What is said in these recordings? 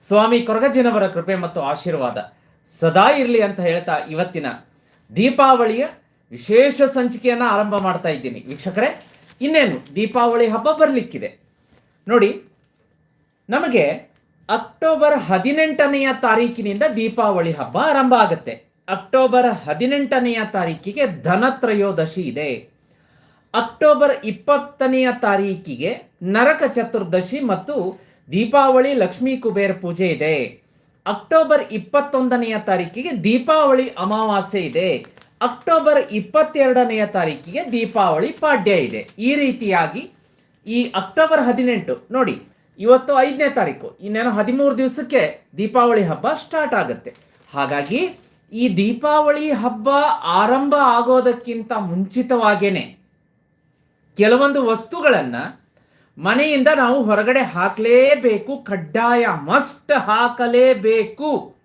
ಸ್ವಾಮಿ ಕೊರಗಜ್ಜನವರ ಕೃಪೆ ಮತ್ತು ಆಶೀರ್ವಾದ ಸದಾ ಇರಲಿ ಅಂತ ಹೇಳ್ತಾ ಇವತ್ತಿನ ದೀಪಾವಳಿಯ ವಿಶೇಷ ಸಂಚಿಕೆಯನ್ನ ಆರಂಭ ಮಾಡ್ತಾ ಇದ್ದೀನಿ. ವೀಕ್ಷಕರೇ, ಇನ್ನೇನು? ದೀಪಾವಳಿ ಹಬ್ಬ ಬರಲಿಕ್ಕಿದೆ. ನೋಡಿ, ನಮಗೆ ಅಕ್ಟೋಬರ್ ಹದಿನೆಂಟನೆಯ ತಾರೀಕಿನಿಂದ ದೀಪಾವಳಿ ಹಬ್ಬ ಆರಂಭ ಆಗುತ್ತೆ. ಅಕ್ಟೋಬರ್ ಹದಿನೆಂಟನೆಯ ತಾರೀಕಿಗೆ ಧನತ್ರಯೋದಶಿ ಇದೆ. ಅಕ್ಟೋಬರ್ ಇಪ್ಪತ್ತನೆಯ ತಾರೀಕಿಗೆ ನರಕ ಚತುರ್ದಶಿ ಮತ್ತು ದೀಪಾವಳಿ ಲಕ್ಷ್ಮೀ ಕುಬೇರ ಪೂಜೆ ಇದೆ. ಅಕ್ಟೋಬರ್ ಇಪ್ಪತ್ತೊಂದನೆಯ ತಾರೀಕಿಗೆ ದೀಪಾವಳಿ ಅಮಾವಾಸ್ಯೆ ಇದೆ. ಅಕ್ಟೋಬರ್ ಇಪ್ಪತ್ತೆರಡನೆಯ ತಾರೀಕಿಗೆ ದೀಪಾವಳಿ ಪಾಡ್ಯ ಇದೆ. ಈ ರೀತಿಯಾಗಿ ಈ ಅಕ್ಟೋಬರ್ ಹದಿನೆಂಟು ನೋಡಿ, ಇವತ್ತು ಐದನೇ ತಾರೀಕು, ಇನ್ನೇನು ಹದಿಮೂರು ದಿವಸಕ್ಕೆ ದೀಪಾವಳಿ ಹಬ್ಬ ಸ್ಟಾರ್ಟ್ ಆಗುತ್ತೆ. ಹಾಗಾಗಿ ಈ ದೀಪಾವಳಿ ಹಬ್ಬ ಆರಂಭ ಆಗೋದಕ್ಕಿಂತ ಮುಂಚಿತವಾಗೇನೆ ಕೆಲವೊಂದು ವಸ್ತುಗಳನ್ನ ಮನೆಯಿಂದ ನಾವು ಹೊರಗಡೆ ಹಾಕಲೇಬೇಕು, ಕಡ್ಡಾಯ ಮಸ್ಟ್ ಹಾಕಲೇಬೇಕು.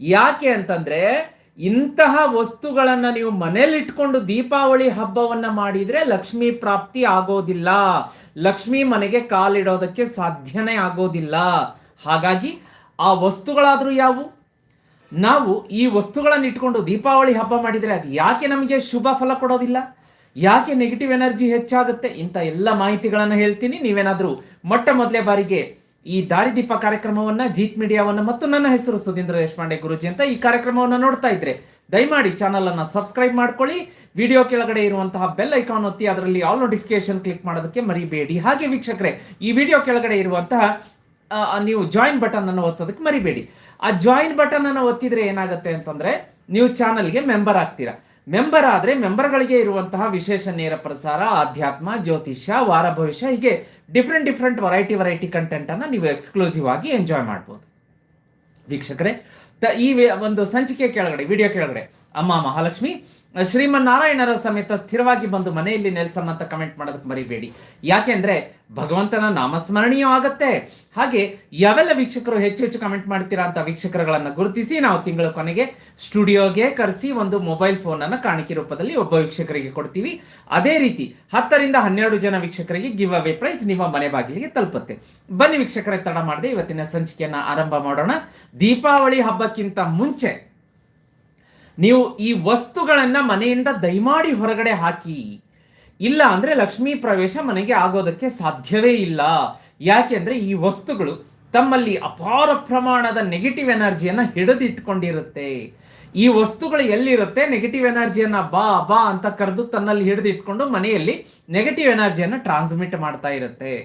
ಯಾಕೆ ಅಂತಂದ್ರೆ, ಇಂತಹ ವಸ್ತುಗಳನ್ನು ನೀವು ಮನೇಲಿಟ್ಕೊಂಡು ದೀಪಾವಳಿ ಹಬ್ಬವನ್ನ ಮಾಡಿದ್ರೆ ಲಕ್ಷ್ಮಿ ಪ್ರಾಪ್ತಿ ಆಗೋದಿಲ್ಲ. ಲಕ್ಷ್ಮಿ ಮನೆಗೆ ಕಾಲಿಡೋದಕ್ಕೆ ಸಾಧ್ಯನೇ ಆಗೋದಿಲ್ಲ. ಹಾಗಾಗಿ ಆ ವಸ್ತುಗಳಾದರೂ ಯಾವುವು? ನಾವು ಈ ವಸ್ತುಗಳನ್ನು ಇಟ್ಕೊಂಡು ದೀಪಾವಳಿ ಹಬ್ಬ ಮಾಡಿದರೆ ಅದು ಯಾಕೆ ನಮಗೆ ಶುಭ ಫಲ ಕೊಡೋದಿಲ್ಲ? ಯಾಕೆ ನೆಗೆಟಿವ್ ಎನರ್ಜಿ ಹೆಚ್ಚಾಗುತ್ತೆ ಇಂಥ ಎಲ್ಲ ಮಾಹಿತಿಗಳನ್ನು ಹೇಳ್ತೀನಿ. ನೀವೇನಾದರೂ ಮೊಟ್ಟ ಮೊದಲೇ ಬಾರಿಗೆ ಈ ದಾರಿದೀಪ ಕಾರ್ಯಕ್ರಮವನ್ನ ಜೀತ್ ಮೀಡಿಯಾವನ್ನ ಮತ್ತು ನನ್ನ ಹೆಸರು ಸುಧೀಂದ್ರ ದೇಶಪಾಂಡೆ ಗುರುಜಿ ಅಂತ ಈ ಕಾರ್ಯಕ್ರಮವನ್ನು ನೋಡ್ತಾ ಇದ್ರೆ ದಯಮಾಡಿ ಚಾನಲ್ ಅನ್ನ ಸಬ್ಸ್ಕ್ರೈಬ್ ಮಾಡ್ಕೊಳ್ಳಿ. ವಿಡಿಯೋ ಕೆಳಗಡೆ ಇರುವಂತಹ ಬೆಲ್ ಐಕಾನ್ ಒತ್ತಿ ಅದರಲ್ಲಿ ಆಲ್ ನೋಟಿಫಿಕೇಶನ್ ಕ್ಲಿಕ್ ಮಾಡೋದಕ್ಕೆ ಮರಿಬೇಡಿ. ಹಾಗೆ ವೀಕ್ಷಕರೇ, ಈ ವಿಡಿಯೋ ಕೆಳಗಡೆ ಇರುವಂತಹ ನೀವು ಜಾಯಿನ್ ಬಟನ್ ಅನ್ನು ಒತ್ತೋದಕ್ಕೆ ಮರಿಬೇಡಿ. ಆ ಜಾಯಿನ್ ಬಟನ್ ಅನ್ನು ಒತ್ತಿದ್ರೆ ಏನಾಗುತ್ತೆ ಅಂತಂದ್ರೆ, ನೀವು ಚಾನಲ್ಗೆ ಮೆಂಬರ್ ಆಗ್ತೀರಾ. ಮೆಂಬರ್ ಆದರೆ ಮೆಂಬರ್ಗಳಿಗೆ ಇರುವಂತಹ ವಿಶೇಷ ನೇರ ಪ್ರಸಾರ, ಆಧ್ಯಾತ್ಮ, ಜ್ಯೋತಿಷ್ಯ, ವಾರ ಭವಿಷ್ಯ, ಹೀಗೆ different different variety variety content ಅನ್ನ ನೀವು ಎಕ್ಸ್ಕ್ಲೂಸಿವ್ ಆಗಿ ಎಂಜಾಯ್ ಮಾಡ್ಬೋದು. ವೀಕ್ಷಕರೇ, ತ- ಈ ಒಂದು ಸಂಚಿಕೆ ಕೆಳಗಡೆ ವಿಡಿಯೋ ಕೆಳಗಡೆ, ಅಮ್ಮ ಮಹಾಲಕ್ಷ್ಮಿ ಶ್ರೀಮನ್ನಾರಾಯಣರ ಸಮೇತ ಸ್ಥಿರವಾಗಿ ಬಂದು ಮನೆಯಲ್ಲಿ ನೆಲೆಸಮ್ಮ ಅಂತ ಕಮೆಂಟ್ ಮಾಡೋದಕ್ಕೆ ಮರಿಬೇಡಿ. ಯಾಕೆಂದ್ರೆ ಭಗವಂತನ ನಾಮಸ್ಮರಣೀಯ ಆಗತ್ತೆ. ಹಾಗೆ ಯಾವೆಲ್ಲ ವೀಕ್ಷಕರು ಹೆಚ್ಚು ಹೆಚ್ಚು ಕಮೆಂಟ್ ಮಾಡ್ತೀರಾ ಅಂತ ವೀಕ್ಷಕರುಗಳನ್ನು ಗುರುತಿಸಿ ನಾವು ತಿಂಗಳ ಕೊನೆಗೆ ಸ್ಟುಡಿಯೋಗೆ ಕರೆಸಿ ಒಂದು ಮೊಬೈಲ್ ಫೋನನ್ನು ಕಾಣಿಕೆ ರೂಪದಲ್ಲಿ ಒಬ್ಬ ವೀಕ್ಷಕರಿಗೆ ಕೊಡ್ತೀವಿ. ಅದೇ ರೀತಿ ಹತ್ತರಿಂದ ಹನ್ನೆರಡು ಜನ ವೀಕ್ಷಕರಿಗೆ ಗಿವ್ ಅವೇ ಪ್ರೈಸ್ ನಿಮ್ಮ ಮನೆ ಬಾಗಿಲಿಗೆ ತಲುಪುತ್ತೆ. ಬನ್ನಿ ವೀಕ್ಷಕರೇ, ತಡ ಮಾಡದೆ ಇವತ್ತಿನ ಸಂಚಿಕೆಯನ್ನು ಆರಂಭ ಮಾಡೋಣ. ದೀಪಾವಳಿ ಹಬ್ಬಕ್ಕಿಂತ ಮುಂಚೆ ನೀವು ಈ ವಸ್ತುಗಳನ್ನ ಮನೆಯಿಂದ ದಯಮಾಡಿ ಹೊರಗಡೆ ಹಾಕಿ. ಇಲ್ಲ ಅಂದ್ರೆ ಲಕ್ಷ್ಮೀ ಪ್ರವೇಶ ಮನೆಗೆ ಆಗೋದಕ್ಕೆ ಸಾಧ್ಯವೇ ಇಲ್ಲ. ಯಾಕೆಂದ್ರೆ ಈ ವಸ್ತುಗಳು ತಮ್ಮಲ್ಲಿ ಅಪಾರ ಪ್ರಮಾಣದ ನೆಗೆಟಿವ್ ಎನರ್ಜಿಯನ್ನ ಹಿಡಿದಿಟ್ಕೊಂಡಿರುತ್ತೆ. ಈ ವಸ್ತುಗಳು ಎಲ್ಲಿರುತ್ತೆ? ನೆಗೆಟಿವ್ ಎನರ್ಜಿಯನ್ನ ಬಾ ಬಾ ಅಂತ ಕರೆದು ತನ್ನಲ್ಲಿ ಹಿಡಿದಿಟ್ಕೊಂಡು ಮನೆಯಲ್ಲಿ ನೆಗೆಟಿವ್ ಎನರ್ಜಿಯನ್ನು ಟ್ರಾನ್ಸ್ಮಿಟ್ ಮಾಡ್ತಾ ಇರುತ್ತೆ.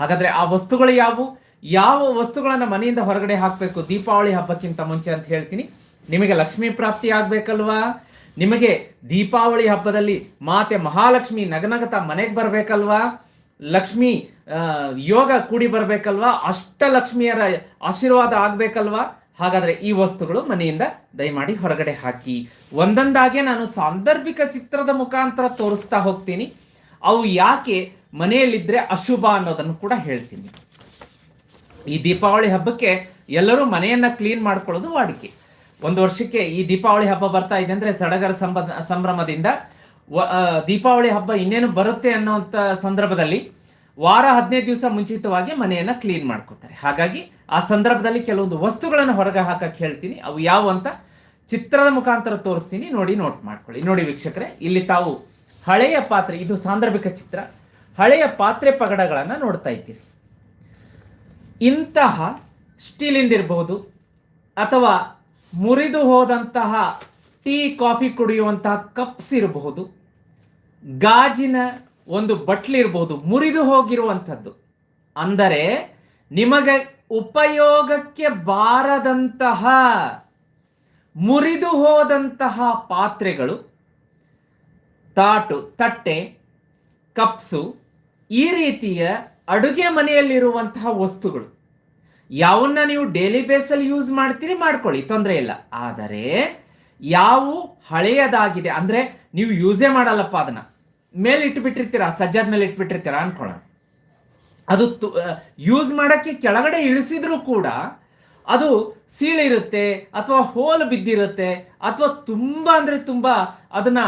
ಹಾಗಾದ್ರೆ ಆ ವಸ್ತುಗಳು ಯಾವುವು? ಯಾವ ವಸ್ತುಗಳನ್ನು ಮನೆಯಿಂದ ಹೊರಗಡೆ ಹಾಕಬೇಕು? ದೀಪಾವಳಿ ಹಬ್ಬಕ್ಕಿಂತ ಮುಂಚೆ ಅಂತ ಹೇಳ್ತೀನಿ. ನಿಮಗೆ ಲಕ್ಷ್ಮೀ ಪ್ರಾಪ್ತಿ ಆಗಬೇಕಲ್ವಾ? ನಿಮಗೆ ದೀಪಾವಳಿ ಹಬ್ಬದಲ್ಲಿ ಮಾತೆ ಮಹಾಲಕ್ಷ್ಮಿ ನಗನಗತ ಮನೆಗೆ ಬರಬೇಕಲ್ವಾ? ಲಕ್ಷ್ಮಿ ಯೋಗ ಕೂಡಿ ಬರಬೇಕಲ್ವಾ? ಅಷ್ಟ ಲಕ್ಷ್ಮಿಯರ ಆಶೀರ್ವಾದ ಆಗಬೇಕಲ್ವಾ? ಹಾಗಾದ್ರೆ ಈ ವಸ್ತುಗಳು ಮನೆಯಿಂದ ದಯಮಾಡಿ ಹೊರಗಡೆ ಹಾಕಿ. ಒಂದೊಂದಾಗೆ ನಾನು ಸಾಂದರ್ಭಿಕ ಚಿತ್ರದ ಮುಖಾಂತರ ತೋರಿಸ್ತಾ ಹೋಗ್ತೀನಿ. ಅವು ಯಾಕೆ ಮನೆಯಲ್ಲಿದ್ದರೆ ಅಶುಭ ಅನ್ನೋದನ್ನು ಕೂಡ ಹೇಳ್ತೀನಿ. ಈ ದೀಪಾವಳಿ ಹಬ್ಬಕ್ಕೆ ಎಲ್ಲರೂ ಮನೆಯನ್ನ ಕ್ಲೀನ್ ಮಾಡ್ಕೊಳ್ಳೋದು ವಾಡಿಕೆ. ಒಂದು ವರ್ಷಕ್ಕೆ ಈ ದೀಪಾವಳಿ ಹಬ್ಬ ಬರ್ತಾ ಇದೆ ಅಂದ್ರೆ ಸಡಗರ ಸಂಭ್ರಮದಿಂದ. ದೀಪಾವಳಿ ಹಬ್ಬ ಇನ್ನೇನು ಬರುತ್ತೆ ಅನ್ನೋಂಥ ಸಂದರ್ಭದಲ್ಲಿ ವಾರ ಹದಿನೈದು ದಿವಸ ಮುಂಚಿತವಾಗಿ ಮನೆಯನ್ನ ಕ್ಲೀನ್ ಮಾಡ್ಕೋತಾರೆ. ಹಾಗಾಗಿ ಆ ಸಂದರ್ಭದಲ್ಲಿ ಕೆಲವೊಂದು ವಸ್ತುಗಳನ್ನು ಹೊರಗೆ ಹಾಕಕ್ಕೆ ಹೇಳ್ತೀನಿ. ಅವು ಯಾವ ಅಂತ ಚಿತ್ರದ ಮುಖಾಂತರ ತೋರಿಸ್ತೀನಿ. ನೋಡಿ ನೋಟ್ ಮಾಡ್ಕೊಳ್ಳಿ. ನೋಡಿ ವೀಕ್ಷಕರೇ, ಇಲ್ಲಿ ತಾವು ಹಳೆಯ ಪಾತ್ರೆ, ಇದು ಸಾಂದರ್ಭಿಕ ಚಿತ್ರ. ಹಳೆಯ ಪಾತ್ರೆ ಪಗಡಗಳನ್ನು ನೋಡ್ತಾ ಇದ್ದೀರಿ. ಇಂತಹ ಸ್ಟೀಲಿಂದಿರಬಹುದು ಅಥವಾ ಮುರಿದು ಹೋದಂತಹ ಟೀ, ಕಾಫಿ ಕುಡಿಯುವಂತಹ ಕಪ್ಸ್ ಇರಬಹುದು. ಗಾಜಿನ ಒಂದು ಬಟ್ಲಿರಬಹುದು ಮುರಿದು ಹೋಗಿರುವಂಥದ್ದು. ಅಂದರೆ ನಿಮಗೆ ಉಪಯೋಗಕ್ಕೆ ಬಾರದಂತಹ, ಮುರಿದು ಹೋದಂತಹ ಪಾತ್ರೆಗಳು, ತಾಟು, ತಟ್ಟೆ, ಕಪ್ಸು, ಈ ರೀತಿಯ ಅಡುಗೆ ಮನೆಯಲ್ಲಿರುವಂತಹ ವಸ್ತುಗಳು. ಯಾವನ್ನ ನೀವು ಡೈಲಿ ಬೇಸಲ್ಲಿ ಯೂಸ್ ಮಾಡ್ತೀರಿ ಮಾಡ್ಕೊಳ್ಳಿ, ತೊಂದರೆ ಇಲ್ಲ. ಆದರೆ, ಯಾವ ಹಳೆಯದಾಗಿದೆ, ಅಂದ್ರೆ ನೀವು ಯೂಸೇ ಮಾಡಲ್ಲಪ್ಪ ಅದನ್ನ. ಮೇಲೆ ಇಟ್ಬಿಟ್ಟಿರ್ತೀರಾ, ಸಜ್ಜಾದ ಮೇಲೆ ಇಟ್ಬಿಟ್ಟಿರ್ತೀರಾ ಅನ್ಕೊಳ್ಳೋಣ. ಅದು ಯೂಸ್ ಮಾಡಕ್ಕೆ ಕೆಳಗಡೆ ಇಳಿಸಿದ್ರೂ ಕೂಡ ಅದು ಸೀಳಿರುತ್ತೆ, ಅಥವಾ ಹೋಲ್ ಬಿದ್ದಿರುತ್ತೆ, ಅಥವಾ ತುಂಬಾ ಅಂದ್ರೆ ತುಂಬಾ ಅದನ್ನ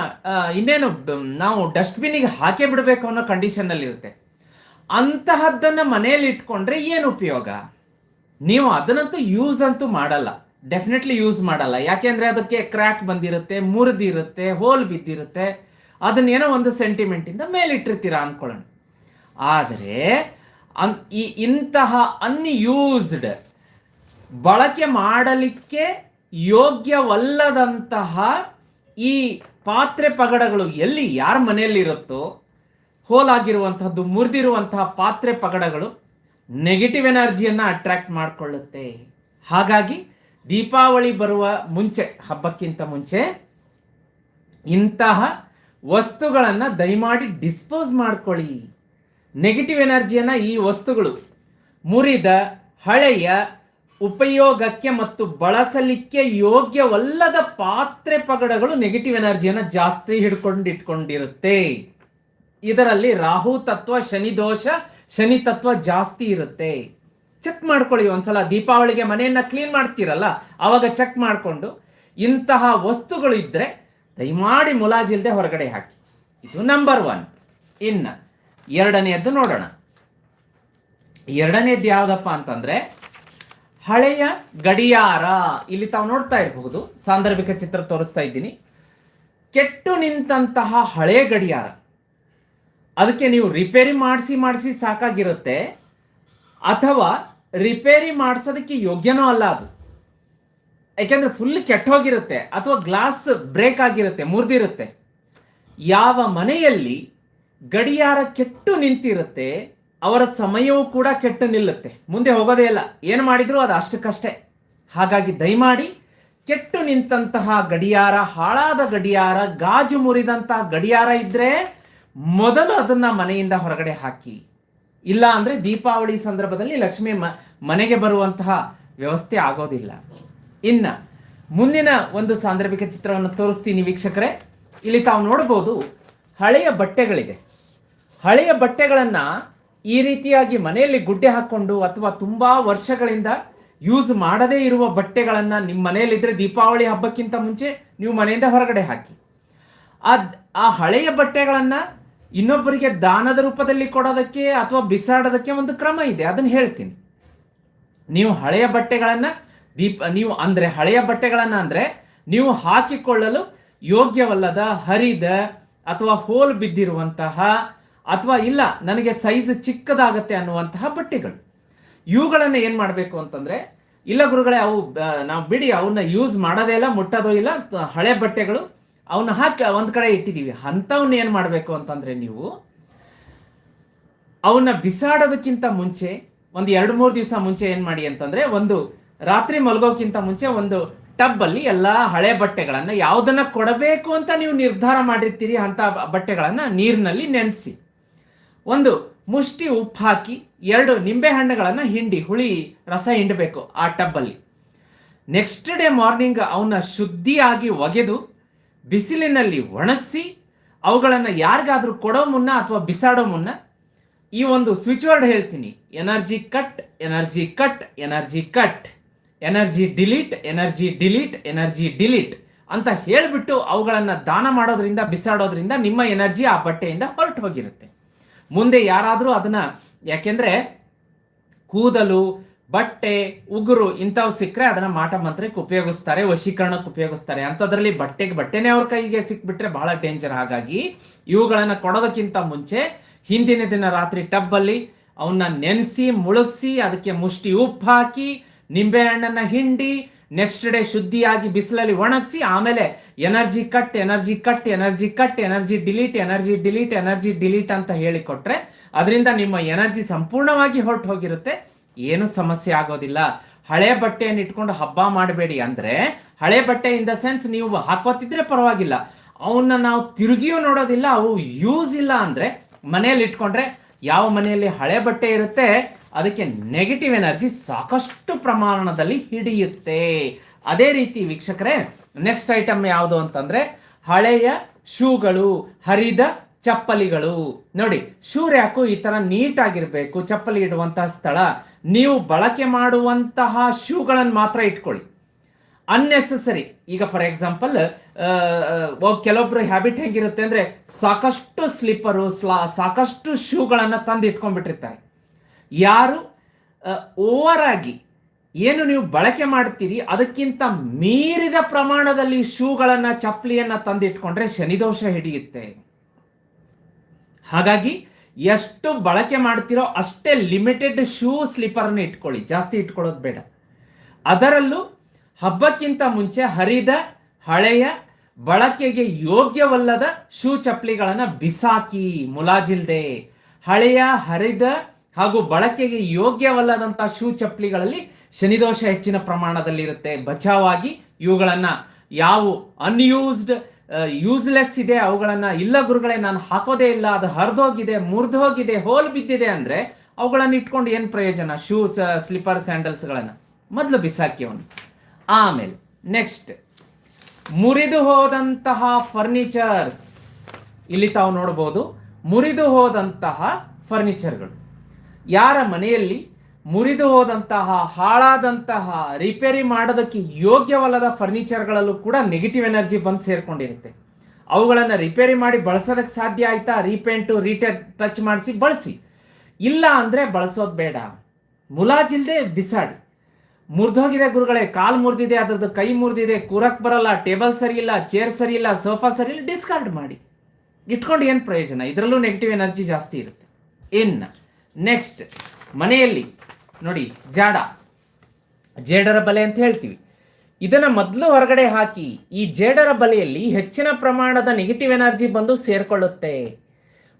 ಇನ್ನೇನು ನಾವು ಡಸ್ಟ್ಬಿನ್ನಿಗೆ ಹಾಕೇ ಬಿಡಬೇಕು ಅನ್ನೋ ಕಂಡೀಷನ್ ಅಲ್ಲಿ ಇರುತ್ತೆ ಅಂತಹದ್ದನ್ನ ಮನೆಯಲ್ಲಿ ಇಟ್ಕೊಂಡ್ರೆ ಏನು ಉಪಯೋಗ? ನೀವು ಅದನ್ನಂತೂ ಯೂಸ್ ಅಂತೂ ಮಾಡಲ್ಲ. ಡೆಫಿನೆಟ್ಲಿ ಯೂಸ್ ಮಾಡಲ್ಲ. ಯಾಕೆಂದ್ರೆ ಅದಕ್ಕೆ ಕ್ರ್ಯಾಕ್ ಬಂದಿರುತ್ತೆ ಮುರಿದಿರುತ್ತೆ ಹೋಲ್ ಬಿದ್ದಿರುತ್ತೆ. ಅದನ್ನೇನೋ ಒಂದು ಸೆಂಟಿಮೆಂಟ್ ಇಂದ ಮೇಲಿಟ್ಟಿರ್ತೀರಾ ಅನ್ಕೊಳ್ಳೋಣ. ಆದರೆ ಈ ಇಂತಹ ಅನ್ಯೂಸ್ಡ್ ಬಳಕೆ ಮಾಡಲಿಕ್ಕೆ ಯೋಗ್ಯವಲ್ಲದಂತಹ ಈ ಪಾತ್ರೆ ಪಗಡಗಳು ಎಲ್ಲಿ, ಯಾರ ಮನೆಯಲ್ಲಿರುತ್ತೋ ಹೋಲಾಗಿರುವಂತಹದ್ದು ಮುರಿದಿರುವಂತಹ ಪಾತ್ರೆ ಪಗಡಗಳು ನೆಗೆಟಿವ್ ಎನರ್ಜಿಯನ್ನು ಅಟ್ರಾಕ್ಟ್ ಮಾಡಿಕೊಳ್ಳುತ್ತೆ. ಹಾಗಾಗಿ ದೀಪಾವಳಿ ಬರುವ ಮುಂಚೆ, ಹಬ್ಬಕ್ಕಿಂತ ಮುಂಚೆ ಇಂತಹ ವಸ್ತುಗಳನ್ನು ದಯಮಾಡಿ ಡಿಸ್ಪೋಸ್ ಮಾಡ್ಕೊಳ್ಳಿ. ನೆಗೆಟಿವ್ ಎನರ್ಜಿಯನ್ನು ಈ ವಸ್ತುಗಳು ಮುರಿದ, ಹಳೆಯ, ಉಪಯೋಗಕ್ಕೆ ಮತ್ತು ಬಳಸಲಿಕ್ಕೆ ಯೋಗ್ಯವಲ್ಲದ ಪಾತ್ರೆ ಪಗಡಗಳು ನೆಗೆಟಿವ್ ಎನರ್ಜಿಯನ್ನು ಜಾಸ್ತಿ ಹಿಡ್ಕೊಂಡು ಇಟ್ಕೊಂಡಿರುತ್ತೆ. ಇದರಲ್ಲಿ ರಾಹು, ತತ್ವ, ಶನಿ, ದೋಷ ಶನಿ ತತ್ವ ಜಾಸ್ತಿ ಇರುತ್ತೆ. ಚೆಕ್ ಮಾಡ್ಕೊಳ್ಳಿ ಒಂದ್ಸಲ. ದೀಪಾವಳಿಗೆ ಮನೆಯನ್ನ ಕ್ಲೀನ್ ಮಾಡ್ತೀರಲ್ಲ, ಅವಾಗ ಚೆಕ್ ಮಾಡಿಕೊಂಡು ಇಂತಹ ವಸ್ತುಗಳು ಇದ್ರೆ ದಯಮಾಡಿ ಮುಲಾಜಿಲ್ದೆ ಹೊರಗಡೆ ಹಾಕಿ. ಇದು ನಂಬರ್ ಒನ್ ಇನ್ನ ಎರಡನೆಯದ್ದು ನೋಡೋಣ. ಎರಡನೇದು ಯಾವ್ದಪ್ಪ ಅಂತಂದ್ರೆ, ಹಳೆಯ ಗಡಿಯಾರ. ಇಲ್ಲಿ ತಾವು ನೋಡ್ತಾ ಇರಬಹುದು. ಸಾಂದರ್ಭಿಕ ಚಿತ್ರ ತೋರಿಸ್ತಾ ಇದ್ದೀನಿ. ಕೆಟ್ಟು ನಿಂತಹ ಹಳೆಯ ಗಡಿಯಾರ. ಅದಕ್ಕೆ ನೀವು ರಿಪೇರಿ ಮಾಡಿಸಿ ಮಾಡಿಸಿ ಸಾಕಾಗಿರುತ್ತೆ. ಅಥವಾ ರಿಪೇರಿ ಮಾಡಿಸೋದಕ್ಕೆ ಯೋಗ್ಯನೂ ಅಲ್ಲ ಅದು. ಯಾಕೆಂದ್ರೆ ಫುಲ್ ಕೆಟ್ಟೋಗಿರುತ್ತೆ ಅಥವಾ ಗ್ಲಾಸ್ ಬ್ರೇಕ್ ಆಗಿರುತ್ತೆ, ಮುರಿದಿರುತ್ತೆ. ಯಾವ ಮನೆಯಲ್ಲಿ ಗಡಿಯಾರ ಕೆಟ್ಟು ನಿಂತಿರುತ್ತೆ, ಅವರ ಸಮಯವೂ ಕೂಡ ಕೆಟ್ಟು ನಿಲ್ಲುತ್ತೆ. ಮುಂದೆ ಹೋಗೋದೇ ಇಲ್ಲ. ಏನು ಮಾಡಿದ್ರು ಅದು ಅಷ್ಟಕ್ಕಷ್ಟೇ. ಹಾಗಾಗಿ ದಯಮಾಡಿ ಕೆಟ್ಟು ನಿಂತಹ ಗಡಿಯಾರ, ಹಾಳಾದ ಗಡಿಯಾರ, ಗಾಜು ಮುರಿದಂತಹ ಗಡಿಯಾರ ಇದ್ರೆ ಮೊದಲು ಅದನ್ನ ಮನೆಯಿಂದ ಹೊರಗಡೆ ಹಾಕಿ. ಇಲ್ಲ ಅಂದ್ರೆ ದೀಪಾವಳಿ ಸಂದರ್ಭದಲ್ಲಿ ಲಕ್ಷ್ಮಿ ಮನೆಗೆ ಬರುವಂತಹ ವ್ಯವಸ್ಥೆ ಆಗೋದಿಲ್ಲ. ಇನ್ನ ಮುಂದಿನ ಒಂದು ಸಾಂದರ್ಭಿಕ ಚಿತ್ರವನ್ನು ತೋರಿಸ್ತೀನಿ ವೀಕ್ಷಕರೇ. ಇಲ್ಲಿ ತಾವು ನೋಡಬಹುದು ಹಳೆಯ ಬಟ್ಟೆಗಳಿದೆ. ಹಳೆಯ ಬಟ್ಟೆಗಳನ್ನ ಈ ರೀತಿಯಾಗಿ ಮನೆಯಲ್ಲಿ ಗುಡ್ಡೆ ಹಾಕೊಂಡು ಅಥವಾ ತುಂಬಾ ವರ್ಷಗಳಿಂದ ಯೂಸ್ ಮಾಡದೇ ಇರುವ ಬಟ್ಟೆಗಳನ್ನ ನಿಮ್ಮ ಮನೆಯಲ್ಲಿದ್ರೆ ದೀಪಾವಳಿ ಹಬ್ಬಕ್ಕಿಂತ ಮುಂಚೆ ನೀವು ಮನೆಯಿಂದ ಹೊರಗಡೆ ಹಾಕಿ. ಆ ಹಳೆಯ ಬಟ್ಟೆಗಳನ್ನ ಇನ್ನೊಬ್ಬರಿಗೆ ದಾನದ ರೂಪದಲ್ಲಿ ಕೊಡೋದಕ್ಕೆ ಅಥವಾ ಬಿಸಾಡೋದಕ್ಕೆ ಒಂದು ಕ್ರಮ ಇದೆ, ಅದನ್ನ ಹೇಳ್ತೀನಿ. ನೀವು ಹಳೆಯ ಬಟ್ಟೆಗಳನ್ನ ದೀಪ, ನೀವು ಅಂದ್ರೆ ಹಳೆಯ ಬಟ್ಟೆಗಳನ್ನ ಅಂದ್ರೆ ನೀವು ಹಾಕಿಕೊಳ್ಳಲು ಯೋಗ್ಯವಲ್ಲದ ಹರಿದ ಅಥವಾ ಹೋಲ್ ಬಿದ್ದಿರುವಂತಹ ಅಥವಾ ಇಲ್ಲ, ನನಗೆ ಸೈಜ್ ಚಿಕ್ಕದಾಗತ್ತೆ ಅನ್ನುವಂತಹ ಬಟ್ಟೆಗಳು. ಇವುಗಳನ್ನ ಏನ್ ಮಾಡಬೇಕು ಅಂತಂದ್ರೆ, ಇಲ್ಲ ಗುರುಗಳೇ, ಅವು ನಾವು ಬಿಡಿ, ಅವನ್ನ ಯೂಸ್ ಮಾಡೋದೇ ಇಲ್ಲ, ಮುಟ್ಟೋದೋ ಇಲ್ಲ ಹಳೆ ಬಟ್ಟೆಗಳು ಅವನ್ನ ಹಾಕಿ ಒಂದ್ ಕಡೆ ಇಟ್ಟಿದೀವಿ. ಅಂಥವನ್ನ ಏನ್ ಮಾಡಬೇಕು ಅಂತಂದ್ರೆ ನೀವು ಅವನ್ನ ಬಿಸಾಡೋದಕ್ಕಿಂತ ಮುಂಚೆ, ಒಂದು ಎರಡು ಮೂರು ದಿವಸ ಮುಂಚೆ ಏನ್ ಮಾಡಿ ಅಂತಂದ್ರೆ, ಒಂದು ರಾತ್ರಿ ಮಲಗೋಕ್ಕಿಂತ ಮುಂಚೆ ಒಂದು ಟಬ್ ಅಲ್ಲಿ ಎಲ್ಲಾ ಹಳೆ ಬಟ್ಟೆಗಳನ್ನ ಯಾವ್ದನ್ನ ಕೊಡಬೇಕು ಅಂತ ನೀವು ನಿರ್ಧಾರ ಮಾಡಿರ್ತೀರಿ ಅಂತ ಬಟ್ಟೆಗಳನ್ನು ನೀರಿನಲ್ಲಿ ನೆನೆಸಿ. ಒಂದು ಮುಷ್ಟಿ ಉಪ್ಪು ಹಾಕಿ, ಎರಡು ನಿಂಬೆ ಹಣ್ಣುಗಳನ್ನ ಹಿಂಡಿ, ಹುಳಿ, ರಸ ಹಿಂಡಬೇಕು ಆ ಟಬ್ಬಲ್ಲಿ ನೆಕ್ಸ್ಟ್ ಡೇ ಮಾರ್ನಿಂಗ್ ಅವನ್ನ ಶುದ್ಧಿಯಾಗಿ ಒಗೆದು ಬಿಸಿಲಿನಲ್ಲಿ ಒಣಗಿಸಿ ಅವುಗಳನ್ನು ಯಾರಿಗಾದರೂ ಕೊಡೋ ಮುನ್ನ ಅಥವಾ ಬಿಸಾಡೋ ಮುನ್ನ ಈ ಒಂದು ಸ್ವಿಚ್ ವರ್ಡ್ ಹೇಳ್ತೀನಿ. Energy cut energy cut energy cut energy delete energy delete energy delete ಅಂತ ಹೇಳಿಬಿಟ್ಟು ಅವುಗಳನ್ನು ದಾನ ಮಾಡೋದ್ರಿಂದ, ಬಿಸಾಡೋದ್ರಿಂದ ನಿಮ್ಮ ಎನರ್ಜಿ ಆ ಬಟ್ಟೆಯಿಂದ ಹೊರಟು ಹೋಗಿರುತ್ತೆ. ಮುಂದೆ ಯಾರಾದರೂ ಅದನ್ನ, ಯಾಕೆಂದ್ರೆ ಕೂದಲು ಬಟ್ಟೆ, ಉಗುರು ಇಂಥವು ಸಿಕ್ಕರೆ ಅದನ್ನ ಮಾಟ ಮಂತ್ರಕ್ಕೆ ಉಪಯೋಗಿಸ್ತಾರೆ, ವಶೀಕರಣಕ್ಕೆ ಉಪಯೋಗಿಸ್ತಾರೆ. ಅಂಥದ್ರಲ್ಲಿ ಬಟ್ಟೆಗೆ ಬಟ್ಟೆನೇ ಅವ್ರ ಕೈಗೆ ಸಿಕ್ಬಿಟ್ರೆ ಬಹಳ ಡೇಂಜರ್ ಹಾಗಾಗಿ ಇವುಗಳನ್ನ ಕೊಡೋದಕ್ಕಿಂತ ಮುಂಚೆ ಹಿಂದಿನ ದಿನ ರಾತ್ರಿ ಟಬ್ಬಲ್ಲಿ ಅವನ್ನ ನೆನೆಸಿ, ಮುಳುಗಿಸಿ, ಅದಕ್ಕೆ ಮುಷ್ಟಿ ಉಪ್ಪು ಹಾಕಿ, ನಿಂಬೆ ಹಣ್ಣನ್ನ ಹಿಂಡಿ ನೆಕ್ಸ್ಟ್ ಡೇ ಶುದ್ಧಿಯಾಗಿ ಬಿಸಿಲಲ್ಲಿ ಒಣಗಿಸಿ, ಆಮೇಲೆ energy cut energy cut energy cut energy delete energy delete energy delete ಅಂತ ಹೇಳಿಕೊಟ್ರೆ ಅದರಿಂದ ನಿಮ್ಮ ಎನರ್ಜಿ ಸಂಪೂರ್ಣವಾಗಿ ಹೊರಟು ಹೋಗಿರುತ್ತೆ. ಏನು ಸಮಸ್ಯೆ ಆಗೋದಿಲ್ಲ. ಹಳೆ ಬಟ್ಟೆಯನ್ನು ಇಟ್ಕೊಂಡು ಹಬ್ಬ ಮಾಡಬೇಡಿ ಅಂದ್ರೆ, ಹಳೆ ಬಟ್ಟೆ ಇನ್ ದ ಸೆನ್ಸ್ ನೀವು ಹಾಕೋತಿದ್ರೆ ಪರವಾಗಿಲ್ಲ. ಅವನ್ನ ನಾವು ತಿರುಗಿಯೂ ನೋಡೋದಿಲ್ಲ, ಅವು ಯೂಸ್ ಇಲ್ಲ ಅಂದ್ರೆ ಮನೆಯಲ್ಲಿ ಇಟ್ಕೊಂಡ್ರೆ ಯಾವ ಮನೆಯಲ್ಲಿ ಹಳೆ ಬಟ್ಟೆ ಇರುತ್ತೆ, ಅದಕ್ಕೆ ನೆಗೆಟಿವ್ ಎನರ್ಜಿ ಸಾಕಷ್ಟು ಪ್ರಮಾಣದಲ್ಲಿ ಹಿಡಿಯುತ್ತೆ. ಅದೇ ರೀತಿ ವೀಕ್ಷಕರೇ ನೆಕ್ಸ್ಟ್ ಐಟಮ್ ಯಾವುದು ಅಂತಂದ್ರೆ, ಹಳೆಯ ಶೂಗಳು, ಹರಿದ ಚಪ್ಪಲಿಗಳು. ನೋಡಿ, ಶೂ ರ್ಯಾಕು ಈ ತರ ನೀಟಾಗಿರಬೇಕು, ಚಪ್ಪಲಿ ಇಡುವಂತಹ ಸ್ಥಳ. ನೀವು ಬಳಕೆ ಮಾಡುವಂತಹ ಶೂಗಳನ್ನು ಮಾತ್ರ ಇಟ್ಕೊಳ್ಳಿ. ಅನ್ನೆಸೆಸರಿ ಈಗ ಫಾರ್ ಎಕ್ಸಾಂಪಲ್ ಕೆಲವೊಬ್ರು ಹ್ಯಾಬಿಟ್ ಹೆಂಗಿರುತ್ತೆ ಅಂದ್ರೆ ಸಾಕಷ್ಟು ಸ್ಲಿಪ್ಪರು ಸ್ಲಾ, ಸಾಕಷ್ಟು ಶೂಗಳನ್ನು ತಂದು ಇಟ್ಕೊಂಡ್ಬಿಟ್ಟಿರ್ತಾರೆ. ಯಾರು ಓವರ್ ಆಗಿ ಏನು ನೀವು ಬಳಕೆ ಮಾಡ್ತೀರಿ, ಅದಕ್ಕಿಂತ ಮೀರಿದ ಪ್ರಮಾಣದಲ್ಲಿ ಶೂಗಳನ್ನು, ಚಪ್ಪಲಿಯನ್ನು ತಂದಿಟ್ಕೊಂಡ್ರೆ ಶನಿದೋಷ ಹಿಡಿಯುತ್ತೆ. ಹಾಗಾಗಿ ಎಷ್ಟು ಬಳಕೆ ಮಾಡ್ತಿರೋ ಅಷ್ಟೇ ಲಿಮಿಟೆಡ್ ಶೂ ಸ್ಲಿಪ್ಪರನ್ನು ಇಟ್ಕೊಳ್ಳಿ. ಜಾಸ್ತಿ ಇಟ್ಕೊಳ್ಳೋದು ಬೇಡ. ಅದರಲ್ಲೂ ಹಬ್ಬಕ್ಕಿಂತ ಮುಂಚೆ ಹರಿದ, ಹಳೆಯ, ಬಳಕೆಗೆ ಯೋಗ್ಯವಲ್ಲದ ಶೂ ಚಪ್ಪಲಿಗಳನ್ನು ಬಿಸಾಕಿ, ಮುಲಾಜಿಲ್ದೆ. ಹಳೆಯ, ಹರಿದ ಹಾಗೂ ಬಳಕೆಗೆ ಯೋಗ್ಯವಲ್ಲದಂಥ ಶೂ ಚಪ್ಪಲಿಗಳಲ್ಲಿ ಶನಿದೋಷ ಹೆಚ್ಚಿನ ಪ್ರಮಾಣದಲ್ಲಿರುತ್ತೆ. ಬಚಾವಾಗಿ ಇವುಗಳನ್ನು ಯಾವ ಅನ್ಯೂಸ್ಡ್ ಯೂಸ್ಲೆಸ್ ಇದೆ, ಅವುಗಳನ್ನ ಇಲ್ಲ ಗುರುಗಳೇ, ನಾನು ಹಾಕೋದೇ ಇಲ್ಲ, ಅದು ಹರಿದೋಗಿದೆ, ಮುರಿದೋಗಿದೆ, ಹೋಲ್ ಬಿದ್ದಿದೆ ಅಂದ್ರೆ ಅವುಗಳನ್ನ ಇಟ್ಕೊಂಡು ಏನು ಪ್ರಯೋಜನ? ಶೂ ಸ್ಲಿಪ್ಪರ್ ಸ್ಯಾಂಡಲ್ಸ್ಗಳನ್ನು ಮೊದಲು ಬಿಸಾಕಿ ಅವನು. ಆಮೇಲೆ ನೆಕ್ಸ್ಟ್ ಮುರಿದು ಹೋದಂತಹ ಫರ್ನಿಚರ್ಸ್ ಇಲ್ಲಿ ತಾವು ನೋಡಬಹುದು ಮುರಿದು ಹೋದಂತಹ ಫರ್ನಿಚರ್ಗಳು ಯಾರ ಮನೆಯಲ್ಲಿ ಮುರಿದು ಹೋದಂತಹ, ಹಾಳಾದಂತಹ ರಿಪೇರಿ ಮಾಡೋದಕ್ಕೆ ಯೋಗ್ಯವಲ್ಲದ ಫರ್ನಿಚರ್ಗಳಲ್ಲೂ ಕೂಡ ನೆಗೆಟಿವ್ ಎನರ್ಜಿ ಬಂದು ಸೇರ್ಕೊಂಡಿರುತ್ತೆ. ಅವುಗಳನ್ನು ರಿಪೇರಿ ಮಾಡಿ ಬಳಸೋದಕ್ಕೆ ಸಾಧ್ಯ ಆಯ್ತಾ? ರೀಪೇಂಟು ರೀಟೆ ಟಚ್ ಮಾಡಿಸಿ ಬಳಸಿ. ಇಲ್ಲ ಅಂದರೆ ಬಳಸೋದು ಬೇಡ. ಮುಲಾಜಿಲ್ದೆ ಬಿಸಾಡಿ. ಮುರಿದೋಗಿದೆ ಗುರುಗಳೇ, ಕಾಲು ಮುರಿದಿದೆ, ಅದ್ರದ್ದು ಕೈ ಮುರಿದಿದೆ, ಕೂರಕ್ ಬರಲ್ಲ, ಟೇಬಲ್ ಸರಿ ಇಲ್ಲ ಚೇರ್ ಸರಿ ಇಲ್ಲ ಸೋಫಾ ಸರಿ ಇಲ್ಲ ಡಿಸ್ಕಾರ್ಡ್ ಮಾಡಿ. ಇಟ್ಕೊಂಡು ಏನು ಪ್ರಯೋಜನ? ಇದರಲ್ಲೂ ನೆಗೆಟಿವ್ ಎನರ್ಜಿ ಜಾಸ್ತಿ ಇರುತ್ತೆ. ಇನ್ನು ನೆಕ್ಸ್ಟ್ ಮನೆಯಲ್ಲಿ ನೋಡಿ, ಜಾಡ. ಜೇಡರ ಬಲೆ ಅಂತ ಹೇಳ್ತೀವಿ. ಇದನ್ನ ಮೊದಲು ಹೊರಗಡೆ ಹಾಕಿ, ಈ ಜೇಡರ ಬಲೆಯಲ್ಲಿ ಹೆಚ್ಚಿನ ಪ್ರಮಾಣದ ನೆಗೆಟಿವ್ ಎನರ್ಜಿ ಬಂದು ಸೇರಿಕೊಳ್ಳುತ್ತೆ.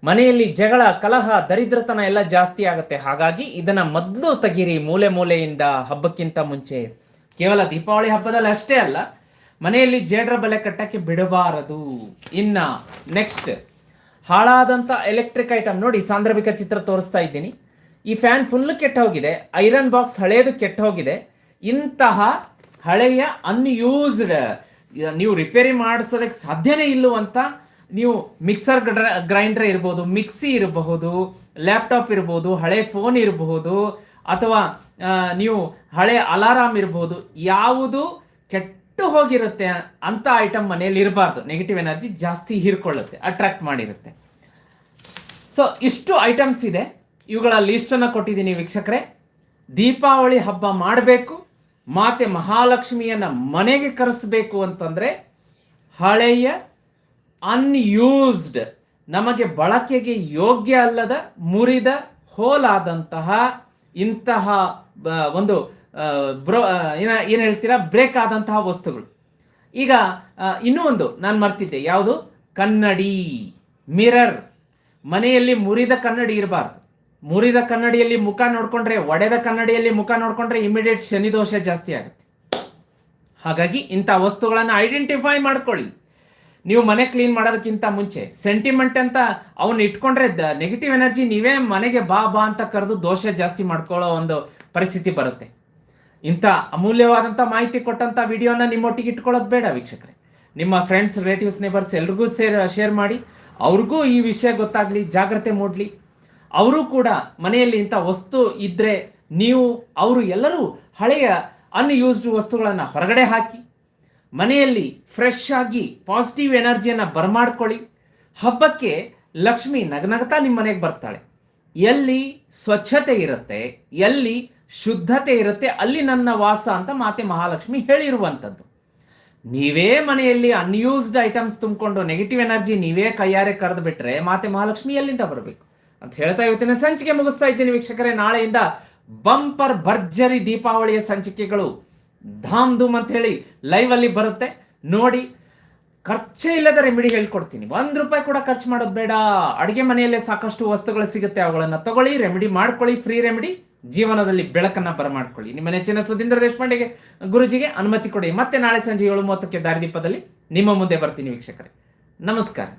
ಮನೆಯಲ್ಲಿ ಜಗಳ, ಕಲಹ, ದರಿದ್ರತನ ಎಲ್ಲ ಜಾಸ್ತಿ ಆಗುತ್ತೆ. ಹಾಗಾಗಿ ಇದನ್ನ ಮೊದಲು ತೆಗೀರಿ ಮೂಲೆ ಮೂಲೆಯಿಂದ ಹಬ್ಬಕ್ಕಿಂತ ಮುಂಚೆ. ಕೇವಲ ದೀಪಾವಳಿ ಹಬ್ಬದಲ್ಲಿ ಅಷ್ಟೇ ಅಲ್ಲ, ಮನೆಯಲ್ಲಿ ಜೇಡರ ಬಲೆ ಕಟ್ಟಕ್ಕೆ ಬಿಡಬಾರದು. ಇನ್ನ ನೆಕ್ಸ್ಟ್ ಹಾಳಾದಂಥ ಎಲೆಕ್ಟ್ರಿಕ್ ಐಟಮ್ ನೋಡಿ, ಸಾಂದರ್ಭಿಕ ಚಿತ್ರ ತೋರಿಸ್ತಾ ಇದ್ದೀನಿ. ಈ ಫ್ಯಾನ್ ಫುಲ್ ಕೆಟ್ಟ ಹೋಗಿದೆ ಐರನ್ ಬಾಕ್ಸ್ ಹಳೆಯದು ಕೆಟ್ಟ ಹೋಗಿದೆ ಇಂತಹ ಹಳೆಯ ಅನ್ಯೂಸ್ಡ್ ನೀವು ರಿಪೇರಿ ಮಾಡಿಸೋದಕ್ಕೆ ಸಾಧ್ಯನೇ ಇಲ್ಲವಂತ ನೀವು ಮಿಕ್ಸರ್ ಗ್ರೈಂಡರ್ ಇರ್ಬೋದು ಮಿಕ್ಸಿ ಇರಬಹುದು ಲ್ಯಾಪ್ಟಾಪ್ ಇರ್ಬೋದು, ಹಳೆ ಫೋನ್ ಇರಬಹುದು, ಅಥವಾ ನೀವು ಹಳೆ ಅಲಾರಾಮ್ ಇರಬಹುದು ಯಾವುದು ಕೆಟ್ಟು ಹೋಗಿರುತ್ತೆ ಅಂತ ಐಟಮ್ ಮನೆಯಲ್ಲಿ ಇರಬಾರ್ದು. ನೆಗೆಟಿವ್ ಎನರ್ಜಿ ಜಾಸ್ತಿ ಹೀರ್ಕೊಳ್ಳುತ್ತೆ ಅಟ್ರಾಕ್ಟ್ ಮಾಡಿರುತ್ತೆ. ಸೊ ಇಷ್ಟು ಐಟಮ್ಸ್ ಇದೆ. ಇವುಗಳ ಲೀಸ್ಟನ್ನು ಕೊಟ್ಟಿದ್ದೀನಿ ವೀಕ್ಷಕರೇ. ದೀಪಾವಳಿ ಹಬ್ಬ ಮಾಡಬೇಕು, ಮಾತೆ ಮಹಾಲಕ್ಷ್ಮಿಯನ್ನು ಮನೆಗೆ ಕರೆಸಬೇಕು ಅಂತಂದರೆ ಹಳೆಯ ಅನ್ಯೂಸ್ಡ್ ನಮಗೆ ಬಳಕೆಗೆ ಯೋಗ್ಯ ಅಲ್ಲದ, ಮುರಿದ, ಹೋಲಾದಂತಹ ಇಂತಹ ಒಂದು ಬ್ರೋ ಏನ, ಏನು ಹೇಳ್ತೀರಾ? ಬ್ರೇಕ್ ಆದಂತಹ ವಸ್ತುಗಳು. ಈಗ ಇನ್ನೂ ಒಂದು ನಾನು ಮರ್ತಿದ್ದೆ. ಯಾವುದು? ಕನ್ನಡಿ ಮಿರರ್ ಮನೆಯಲ್ಲಿ ಮುರಿದ ಕನ್ನಡಿ ಇರಬಾರ್ದು. ಮುರಿದ ಕನ್ನಡಿಯಲ್ಲಿ ಮುಖ ನೋಡ್ಕೊಂಡ್ರೆ, ಒಡೆದ ಕನ್ನಡಿಯಲ್ಲಿ ಮುಖ ನೋಡ್ಕೊಂಡ್ರೆ ಇಮಿಡಿಯೇಟ್ ಶನಿದೋಷ ಜಾಸ್ತಿ ಆಗುತ್ತೆ. ಹಾಗಾಗಿ ಇಂಥ ವಸ್ತುಗಳನ್ನು ಐಡೆಂಟಿಫೈ ಮಾಡ್ಕೊಳ್ಳಿ. ನೀವು ಮನೆ ಕ್ಲೀನ್ ಮಾಡೋದಕ್ಕಿಂತ ಮುಂಚೆ ಸೆಂಟಿಮೆಂಟ್ ಅಂತ ಅವನ್ನ ಇಟ್ಕೊಂಡ್ರೆ ನೆಗೆಟಿವ್ ಎನರ್ಜಿ ನೀವೇ ಮನೆಗೆ ಬಾ ಬಾ ಅಂತ ಕರೆದು ದೋಷ ಜಾಸ್ತಿ ಮಾಡ್ಕೊಳ್ಳೋ ಒಂದು ಪರಿಸ್ಥಿತಿ ಬರುತ್ತೆ. ಇಂಥ ಅಮೂಲ್ಯವಾದಂಥ ಮಾಹಿತಿ ಕೊಟ್ಟಂಥ ವಿಡಿಯೋನ ನಿಮ್ಮೊಟ್ಟಿಗೆ ಇಟ್ಕೊಳ್ಳೋದು ಬೇಡ ವೀಕ್ಷಕರೇ. ನಿಮ್ಮ ಫ್ರೆಂಡ್ಸ್ ರಿಲೇಟಿವ್ಸ್ ನೇಬರ್ಸ್ ಎಲ್ರಿಗೂ ಸೇರ್ ಶೇರ್ ಮಾಡಿ. ಅವ್ರಿಗೂ ಈ ವಿಷಯ ಗೊತ್ತಾಗಲಿ, ಜಾಗ್ರತೆ ಮೂಡಲಿ. ಅವರು ಕೂಡ ಮನೆಯಲ್ಲಿ ಇಂಥ ವಸ್ತು ಇದ್ದರೆ ನೀವು ಅವರು ಎಲ್ಲರೂ ಹಳೆಯ ಅನ್ಯೂಸ್ಡ್ ವಸ್ತುಗಳನ್ನು ಹೊರಗಡೆ ಹಾಕಿ, ಮನೆಯಲ್ಲಿ ಫ್ರೆಶ್ ಆಗಿ ಪಾಸಿಟಿವ್ ಎನರ್ಜಿಯನ್ನು ಬರಮಾಡ್ಕೊಳ್ಳಿ. ಹಬ್ಬಕ್ಕೆ ಲಕ್ಷ್ಮಿ ನಗನಗತಾ ನಿಮ್ಮ ಮನೆಗೆ ಬರ್ತಾಳೆ. ಎಲ್ಲಿ ಸ್ವಚ್ಛತೆ ಇರುತ್ತೆ, ಎಲ್ಲಿ ಶುದ್ಧತೆ ಇರುತ್ತೆ, ಅಲ್ಲಿ ನನ್ನ ವಾಸ ಅಂತ ಮಾತೆ ಮಹಾಲಕ್ಷ್ಮಿ ಹೇಳಿರುವಂಥದ್ದು. ನೀವೇ ಮನೆಯಲ್ಲಿ ಅನ್ಯೂಸ್ಡ್ ಐಟಮ್ಸ್ ತುಂಬಿಕೊಂಡು ನೆಗೆಟಿವ್ ಎನರ್ಜಿ ನೀವೇ ಕೈಯಾರೆ ಕರೆದು ಬಿಟ್ಟರೆ ಮಾತೆ ಮಹಾಲಕ್ಷ್ಮಿ ಎಲ್ಲಿಂದ ಬರಬೇಕು? ಅಂತ ಹೇಳ್ತಾ ಇವತ್ತಿನ ಸಂಚಿಕೆ ಮುಗಿಸ್ತಾ ಇದ್ದೀನಿ ವೀಕ್ಷಕರೇ. ನಾಳೆಯಿಂದ ಬಂಪರ್ ಭರ್ಜರಿ ದೀಪಾವಳಿಯ ಸಂಚಿಕೆಗಳು ಧಾಮ್ ಧೂಮ್ ಅಂತ ಹೇಳಿ ಲೈವ್ ಅಲ್ಲಿ ಬರುತ್ತೆ. ನೋಡಿ, ಖರ್ಚೇ ಇಲ್ಲದ ರೆಮಿಡಿ ಹೇಳ್ಕೊಡ್ತೀನಿ. ಒಂದು ರೂಪಾಯಿ ಕೂಡ ಖರ್ಚು ಮಾಡೋದು ಬೇಡ. ಅಡಿಗೆ ಮನೆಯಲ್ಲೇ ಸಾಕಷ್ಟು ವಸ್ತುಗಳು ಸಿಗುತ್ತೆ. ಅವುಗಳನ್ನು ತಗೊಳ್ಳಿ ರೆಮಿಡಿ ಮಾಡ್ಕೊಳ್ಳಿ ಫ್ರೀ ರೆಮಿಡಿ ಜೀವನದಲ್ಲಿ ಬೆಳಕನ್ನ ಬರಮಾಡ್ಕೊಳ್ಳಿ. ನಿಮ್ಮ ನೆಚ್ಚಿನ ಸುಧೀಂದ್ರ ದೇಶಪಾಂಡೆಗೆ, ಗುರುಜಿಗೆ ಅನುಮತಿ ಕೊಡಿ. ಮತ್ತೆ ನಾಳೆ ಸಂಜೆ ಏಳು ಮೂವತ್ತಕ್ಕೆ ದಾರಿದೀಪದಲ್ಲಿ ನಿಮ್ಮ ಮುಂದೆ ಬರ್ತೀನಿ ವೀಕ್ಷಕರೇ. ನಮಸ್ಕಾರ.